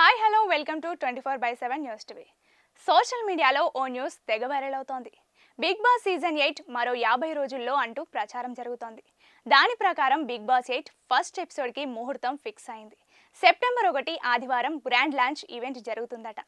Hi hello welcome to twenty four by seven news TV social మీడియాలో ఓ news తెగ viral అవుతోంది. Bigg Boss season eight మరో యాభై రోజుల్లో అంటూ ప్రచారం జరుగుతోంది. దాని ప్రకారం బిగ్ బాస్ ఎయిట్ ఫస్ట్ ఎపిసోడ్కి ముహూర్తం ఫిక్స్ అయింది. సెప్టెంబర్ ఒకటి ఆదివారం గ్రాండ్ లాంచ్ ఈవెంట్ జరుగుతుందట.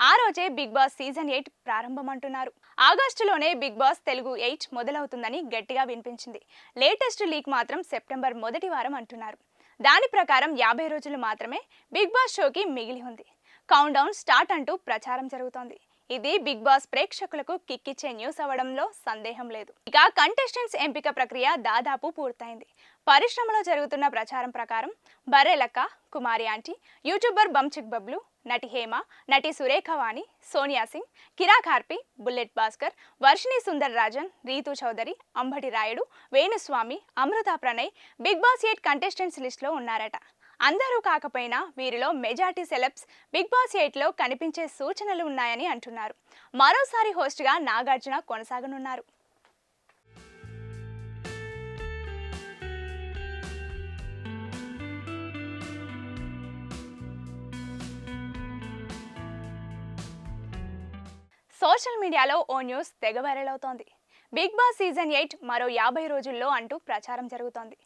ఆ రోజే బిగ్ బాస్ సీజన్ ఎయిట్ ప్రారంభం అంటున్నారు ఆగస్టులోనే బిగ్ బాస్ తెలుగు ఎయిట్ మొదలవుతుందని గట్టిగా వినిపించింది. లేటెస్ట్ లీక్ మాత్రం సెప్టెంబర్ మొదటి వారం అంటున్నారు. దాని ప్రకారం యాభై రోజులు మాత్రమే బిగ్ బాస్ షోకి మిగిలి ఉంది. కౌంట్ డౌన్ స్టార్ట్ అంటూ ప్రచారం జరుగుతోంది. ఇది బిగ్ బాస్ ప్రేక్షకులకు కిక్కిచ్చే న్యూస్ అవ్వడంలో సందేహం లేదు. ఇక కంటెస్టెంట్స్ ఎంపిక ప్రక్రియ దాదాపు పూర్తయింది. పరిశ్రమలో జరుగుతున్న ప్రచారం ప్రకారం బర్రెలక్క కుమారి ఆంటీ యూట్యూబర్ బంచిక్ బబ్లు నటి హేమ నటి సురేఖవాణి సోనియా సింగ్ కిరా కార్పి bullet Bhaskar Varshini Sundar Rajan Ritu Chaudhary Ambati Rayudu Venuswamy Amrutha Pranay Bigg Boss eight contestants లిస్ట్లో ఉన్నారట. అందరూ కాకపోయినా వీరిలో మెజార్టీ సెలబ్స్ బిగ్ బాస్ ఎయిట్లో కనిపించే సూచనలు ఉన్నాయని అంటున్నారు. మరోసారి హోస్ట్గా నాగార్జున కొనసాగనున్నారు. సోషల్ మీడియాలో ఓ న్యూస్ తెగ వైరల్ అవుతోంది. బిగ్ బాస్ సీజన్ ఎయిట్ మరో యాభై రోజుల్లో అంటూ ప్రచారం జరుగుతోంది.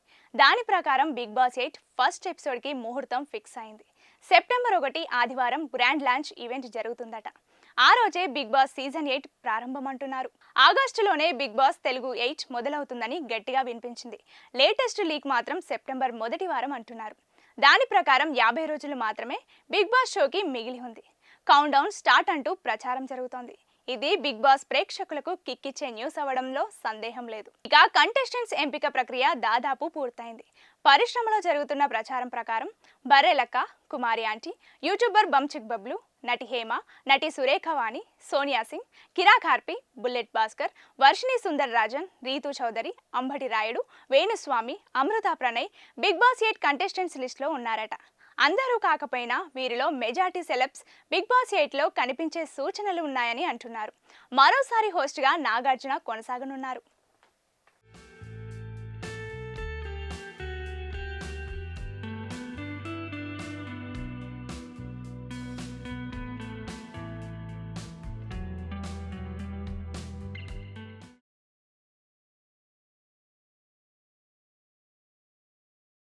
దాని ప్రకారం బిగ్ బాస్ ఎయిట్ ఫస్ట్ ఎపిసోడ్కి ముహూర్తం ఫిక్స్ అయింది. సెప్టెంబర్ ఒకటి ఆదివారం గ్రాండ్ లాంచ్ ఈవెంట్ జరుగుతుందట. ఆ రోజే బిగ్ బాస్ సీజన్ ఎయిట్ ప్రారంభం అంటున్నారు ఆగస్టులోనే బిగ్ బాస్ తెలుగు ఎయిట్ మొదలవుతుందని గట్టిగా వినిపించింది. లేటెస్ట్ లీక్ మాత్రం సెప్టెంబర్ మొదటి వారం అంటున్నారు. దాని ప్రకారం యాభై రోజులు మాత్రమే బిగ్ బాస్ షోకి మిగిలి ఉంది. కౌంట్ డౌన్ స్టార్ట్ అంటూ ప్రచారం జరుగుతోంది. ఇది బిగ్ బాస్ ప్రేక్షకులకు కిక్కిచ్చే న్యూస్ అవ్వడంలో సందేహం లేదు. ఇక కంటెస్టెంట్స్ ఎంపిక ప్రక్రియ దాదాపు పూర్తయింది. పరిశ్రమలో జరుగుతున్న ప్రచారం ప్రకారం బర్రెలక్క కుమారి ఆంటీ యూట్యూబర్ బంచిక్ బబ్లు నటి హేమ నటి సురేఖవాణి సోనియా సింగ్ కిరా కార్పి bullet Bhaskar Varshini Sundar Rajan Ritu Chaudhary Ambati Rayudu Venuswamy Amrutha Pranay Bigg Boss eight contestants లిస్ట్లో ఉన్నారట. అందరూ కాకపోయినా వీరిలో మెజార్టీ సెలబ్స్ బిగ్ బాస్ ఎయిట్లో కనిపించే సూచనలు ఉన్నాయని అంటున్నారు. మరోసారి హోస్ట్గా నాగార్జున కొనసాగనున్నారు.